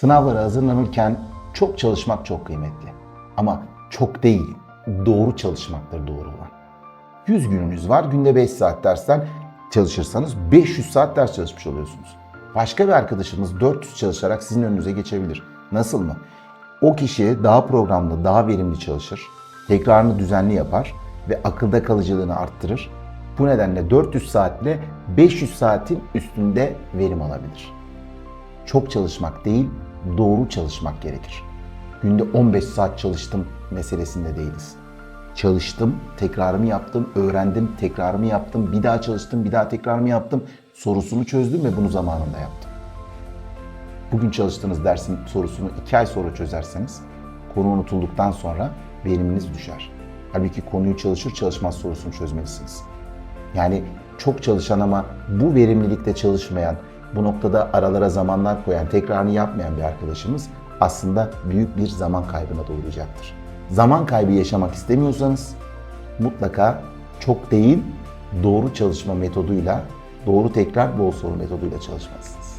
Sınavlara hazırlanırken çok çalışmak çok kıymetli. Ama çok değil, doğru çalışmaktır doğru olan. 100 gününüz var, günde 5 saat dersten çalışırsanız 500 saat ders çalışmış oluyorsunuz. Başka bir arkadaşımız 400 çalışarak sizin önünüze geçebilir. Nasıl mı? O kişi daha programlı, daha verimli çalışır, tekrarını düzenli yapar ve akılda kalıcılığını arttırır. Bu nedenle 400 saatle 500 saatin üstünde verim alabilir çok çalışmak değil, doğru çalışmak gerekir. Günde 15 saat çalıştım meselesinde değiliz. Çalıştım, tekrarımı yaptım, öğrendim, tekrarımı yaptım, bir daha çalıştım, bir daha tekrarımı yaptım, sorusunu çözdüm ve bunu zamanında yaptım. Bugün çalıştığınız dersin sorusunu 2 ay sonra çözerseniz, konu unutulduktan sonra veriminiz düşer. Halbuki konuyu çalışır çalışmaz sorusunu çözmelisiniz. Yani çok çalışan ama bu verimlilikte çalışmayan, bu noktada aralara zamanlar koyan, tekrarını yapmayan bir arkadaşımız aslında büyük bir zaman kaybına doğuracaktır. Zaman kaybı yaşamak istemiyorsanız mutlaka çok değil, doğru çalışma metoduyla, doğru tekrar bol soru metoduyla çalışmalısınız.